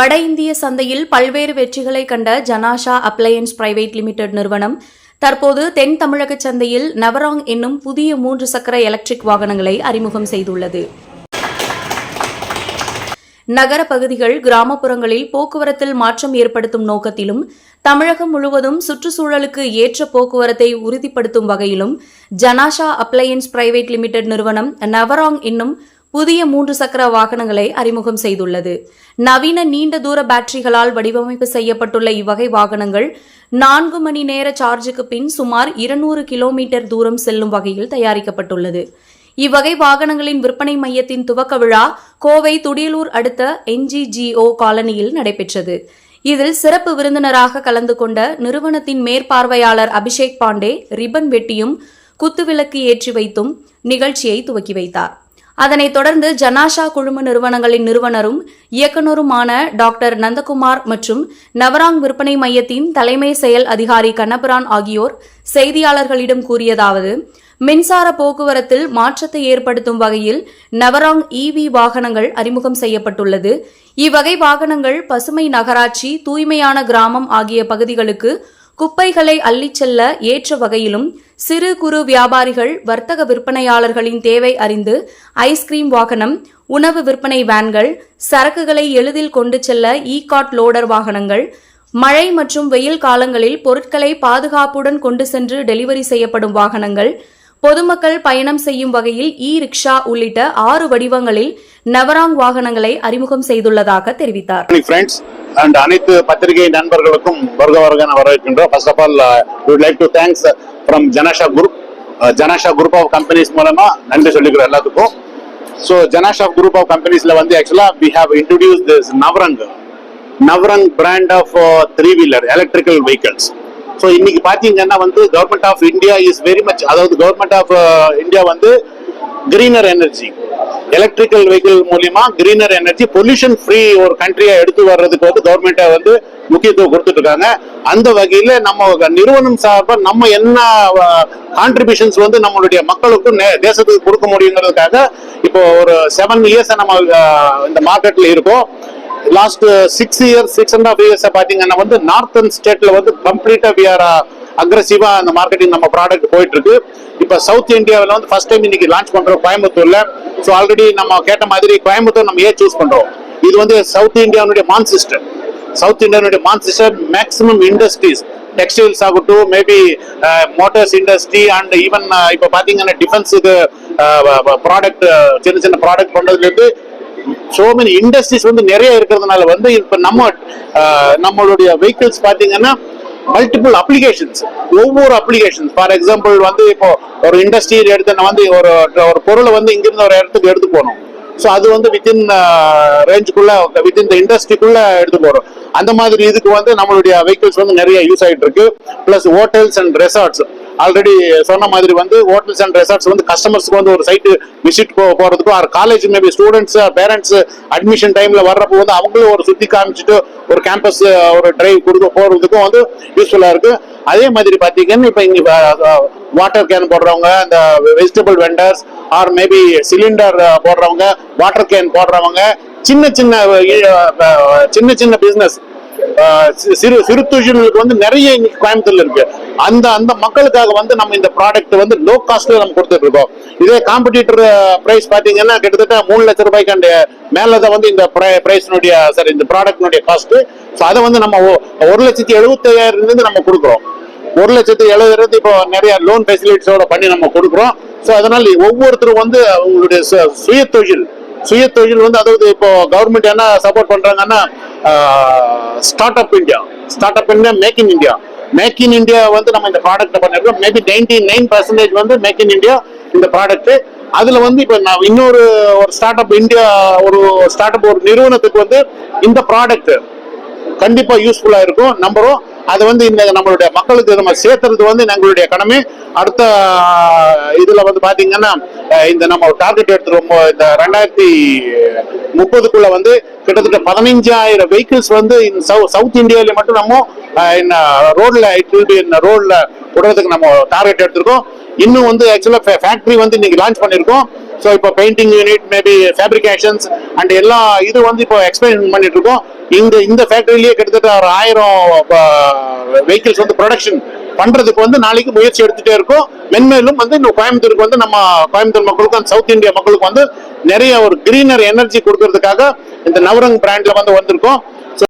வட இந்திய சந்தையில் பல்வேறு வெற்றிகளை கண்ட ஜனாஷா அப்ளையன்ஸ் பிரைவேட் லிமிடெட் நிறுவனம் தற்போது தென் தமிழக சந்தையில் நவராங் என்னும் புதிய மூன்று சக்கர எலக்ட்ரிக் வாகனங்களை அறிமுகம் செய்துள்ளது. நகர பகுதிகள் கிராமப்புறங்களில் போக்குவரத்தில் மாற்றம் ஏற்படுத்தும் நோக்கத்திலும் தமிழகம் முழுவதும் சுற்றுச்சூழலுக்கு ஏற்ற போக்குவரத்தை உறுதிப்படுத்தும் வகையிலும் ஜனாஷா அப்ளையன்ஸ் பிரைவேட் லிமிடெட் நிறுவனம் நவராங் என்னும் புதிய மூன்று சக்கர வாகனங்களை அறிமுகம் செய்துள்ளது. நவீன நீண்ட தூர பேட்டரிகளால் வடிவமைப்பு செய்யப்பட்டுள்ள இவ்வகை வாகனங்கள் நான்கு மணி நேர சார்ஜுக்கு பின் சுமார் இருநூறு கிலோமீட்டர் தூரம் செல்லும் வகையில் தயாரிக்கப்பட்டுள்ளது. இவ்வகை வாகனங்களின் விற்பனை மையத்தின் துவக்க விழா கோவை துடியலூர் அடுத்த என்ஜிஜிஓ காலனியில் நடைபெற்றது. இதில் சிறப்பு விருந்தினராக கலந்து கொண்ட நிறுவனத்தின் மேற்பார்வையாளர் அபிஷேக் பாண்டே ரிப்பன் வெட்டியும் குத்துவிளக்கு ஏற்றி வைத்தும் நிகழ்ச்சியை துவக்கி வைத்தார். அதனைத் தொடர்ந்து ஜனாஷா குழும நிறுவனங்களின் நிறுவனரும் இயக்குநருமான டாக்டர் நந்தகுமார் மற்றும் நவராங் விற்பனை மையத்தின் தலைமை செயல் அதிகாரி கண்ணபிரான் ஆகியோர் செய்தியாளர்களிடம் கூறியதாவது மின்சார போக்குவரத்தில் மாற்றத்தை ஏற்படுத்தும் வகையில் நவராங் இவி வாகனங்கள் அறிமுகம் செய்யப்பட்டுள்ளது. இவ்வகை வாகனங்கள் பசுமை நகராட்சி தூய்மையான கிராமம் ஆகிய பகுதிகளுக்கு குப்பைகளை அள்ளிச் செல்ல ஏற்ற வகையிலும் சிறு குறு வியாபாரிகள் வர்த்தக விற்பனையாளர்களின் தேவை அறிந்து ஐஸ்கிரீம் வாகனம் உணவு விற்பனை வேன்கள் சரக்குகளை எளிதில் கொண்டு செல்ல இ காட் லோடர் வாகனங்கள் மழை மற்றும் வெயில் காலங்களில் பொருட்களை பாதுகாப்புடன் கொண்டு சென்று டெலிவரி செய்யப்படும் வாகனங்கள் பொதுமக்கள் பயணம் செய்யும் வகையில் இ ரிக்ஷா உள்ளிட்ட ஆறு வடிவங்களில் நவராங் வாகனங்களை அறிமுகம் செய்துள்ளதாக தெரிவித்தார். அண்ட் அனைத்து பத்திரிகை நண்பர்களுக்கும் வருக வருக நான் வரவேற்கின்றோம். First of all would like to thanks from Janasha group Janasha group of companies மூலமா நன்றி சொல்லிக்கிறோம் எல்லாத்துக்கும். ஸோ ஜனாஷா குரூப் ஆஃப் கம்பெனிஸ்ல வந்து ஆக்சுவலா we have introduce this Navrang Navrang brand of three wheeler electrical vehicles so இன்னைக்கு பார்த்தீங்கன்னா வந்து government of India is very much அதாவது கவர்மெண்ட் ஆஃப் இந்தியா வந்து கிரீனர் எனர்ஜி எலக்ட்ரிக்கல் வெஹிக்கிள் மூலியமா கிரீனர் எனர்ஜி பொல்யூஷன் ஃப்ரீ ஒரு கண்ட்ரியா எடுத்து வர்றதுக்கு வந்து கவர்மெண்ட்டை வந்து முக்கியத்துவம் கொடுத்துட்டு இருக்காங்க அந்த வகையில நம்ம நிறுவனம் சார்பாக நம்ம என்ன கான்ட்ரிபியூஷன்ஸ் வந்து நம்மளுடைய மக்களுக்கும் நே- தேசத்துக்கு கொடுக்க முடியுங்கிறதுக்காக இப்போ ஒரு செவன் இயர்ஸ் நம்ம இந்த மார்க்கெட்ல இருக்கோம். Last six years six and half years பாத்தீங்கன்னா வந்து நார்த்தன் ஸ்டேட்ல வந்து கம்ப்ளீட்டா வி ஆர் அக்ரஸிவா அந்த மார்க்கெட்டிங் நம்ம ப்ராடக்ட் போயிட்டு இருக்கு இப்போ சவுத் இந்தியாவில் வந்து ஃபர்ஸ்ட் டைம் இன்னைக்கு லான்ச் பண்றோம் கோயம்புத்தூர்ல. ஸோ ஆல்ரெடி நம்ம கேட்ட மாதிரி கோயம்புத்தூர் நம்ம ஏன் சூஸ் பண்றோம்? இது வந்து சவுத் இந்தியாவுடைய மான் சிஸ்டம் சவுத் இந்தியாவுடைய மான் சிஸ்டம் இண்டஸ்ட்ரீஸ் டெக்ஸ்டைல்ஸ் ஆகட்டும் maybe motors industry and even இப்போ பார்த்தீங்கன்னா டிஃபென்ஸுக்கு ப்ராடக்ட் சின்ன சின்ன ப்ராடக்ட் பண்ணுறதுலேருந்து ஸோ மெனி இண்டஸ்ட்ரீஸ் வந்து நிறைய இருக்கிறதுனால வந்து இப்போ நம்ம uh, நம்மளுடைய வெஹிக்கிள்ஸ் பார்த்தீங்கன்னா மல்டிபிள் அப்ளிகேஷன்ஸ் ஒவ்வொரு அப்ளிகேஷன்ஸ் ஃபார் எக்ஸாம்பிள் வந்து இப்போ ஒரு இண்டஸ்ட்ரியில் எடுத்து வந்து ஒரு ஒரு பொருளை வந்து இங்கிருந்து ஒரு இடத்துக்கு எடுத்து போகணும். ஸோ அது வந்து வித்தின் ரேஞ்சுக்குள்ள வித்தின் த இண்டஸ்ட்ரிக்குள்ள எடுத்து போகிறோம் அந்த மாதிரி இதுக்கு வந்து நம்மளுடைய வெஹிக்கிள்ஸ் வந்து நிறைய யூஸ் ஆகிட்டு இருக்கு. Plus hotels and resorts already சொன்ன மாதிரி வந்து ஹோட்டல்ஸ் அண்ட் ரெசார்ட்ஸ் வந்து கஸ்டமர்ஸ்க்கு வந்து ஒரு சைட்டு விசிட் போகிறதுக்கும் or college maybe students parents admission டைமில் வர்றப்போ வந்து அவங்களும் ஒரு சுற்றி காமிச்சிட்டு ஒரு கேம்பஸ் uh, ஒரு டிரைவ் கொடுக்க போகிறதுக்கும் வந்து யூஸ்ஃபுல்லாக இருக்குது அதே மாதிரி பார்த்தீங்கன்னா இப்போ இங்கே வாட்டர் uh, கேன் uh, போடுறவங்க இந்த vegetable vendors or maybe cylinder போடுறவங்க வாட்டர் கேன் போடுறவங்க சின்ன சின்ன சின்ன சின்ன பிஸ்னஸ் சிறு சிறு தொழில்களுக்கு வந்து நிறைய இன்னைக்கு கோயம்புத்தூர்ல இருக்கு. அந்த அந்த மக்களுக்காக வந்து நம்ம இந்த ப்ராடக்ட் வந்து லோ காஸ்ட்ல நம்ம கொடுத்துட்டு இருக்கோம். இதே காம்படிட்டர் பிரைஸ் பாத்தீங்கன்னா கிட்டத்தட்ட மூணு லட்சம் ரூபாய்க்கு அந்த மேலதான் வந்து இந்த பிரைஸ்னுடைய சாரி இந்த ப்ராடக்ட்னுடைய காஸ்ட் ஸோ அதை வந்து நம்ம ஒ- ஒரு லட்சத்தி எழுபத்தையாயிரம் இருந்து நம்ம கொடுக்குறோம். ஒரு லட்சத்தி எழுபதாயிரத்து இப்போ நிறைய லோன் ஃபெசிலிட்டிஸோட பண்ணி நம்ம கொடுக்குறோம். ஸோ அதனால ஒவ்வொருத்தரும் வந்து அவங்களுடைய சு- சுய தொழில் சுய தொழில் வந்து அதாவது இப்போ கவர்மெண்ட் என்ன சப்போர்ட் பண்றாங்கன்னா start up India start up India make in India make in India வந்து நம்ம இந்த ப்ராடக்ட் பண்ணிருக்கோம். மேபி நைன்டி நைன் பர்சன்டேஜ் வந்து மேக் இன் இந்தியா இந்த ப்ராடக்ட் அதுல வந்து இப்போ நான் இன்னொரு ஒரு ஸ்டார்ட் அப் இந்தியா ஒரு ஸ்டார்ட் அப் ஒரு நிறுவனத்துக்கு வந்து இந்த ப்ராடக்ட் கண்டிப்பா யூஸ்ஃபுல்லா இருக்கும். நம்புறோம் அது வந்து இந்த நம்மளுடைய மக்களுக்கு நம்ம சேர்த்துறது வந்து எங்களுடைய கடமை. அடுத்த இதுல வந்து பாத்தீங்கன்னா இந்த நம்ம டார்கெட் எடுத்துருவோம். இந்த ரெண்டாயிரத்தி முப்பதுக்குள்ள வந்து கிட்டத்தட்ட பதினைஞ்சாயிரம் வெஹிக்கிள்ஸ் வந்து இந்த சவுத் இந்தியாவில மட்டும் நம்ம ரோட்ல இட் வில் பி ரோட்ல விடுறதுக்கு நம்ம டார்கெட் எடுத்திருக்கோம். இன்னும் வந்து ஆக்சுவலா ஃபேக்டரி வந்து இன்னைக்கு லான்ச் பண்ணிருக்கோம். ஸோ இப்போ painting unit maybe fabrications and எல்லா இது வந்து இப்போ எக்ஸ்பிளைன் பண்ணிட்டு இருக்கோம். இந்த இந்த ஃபேக்டரியிலேயே கிட்டத்தட்ட ஒரு ஆயிரம் வெஹிக்கிள்ஸ் வந்து ப்ரொடக்ஷன் பண்றதுக்கு வந்து நாளைக்கு முயற்சி எடுத்துட்டே இருக்கும். மென்மேலும் வந்து இந்த கோயம்புத்தூருக்கு வந்து நம்ம கோயம்புத்தூர் மக்களுக்கும் சவுத் இந்தியா மக்களுக்கு வந்து நிறைய ஒரு கிரீனர் எனர்ஜி கொடுக்கறதுக்காக இந்த நவரங் பிராண்ட்ல வந்து வந்திருக்கோம்.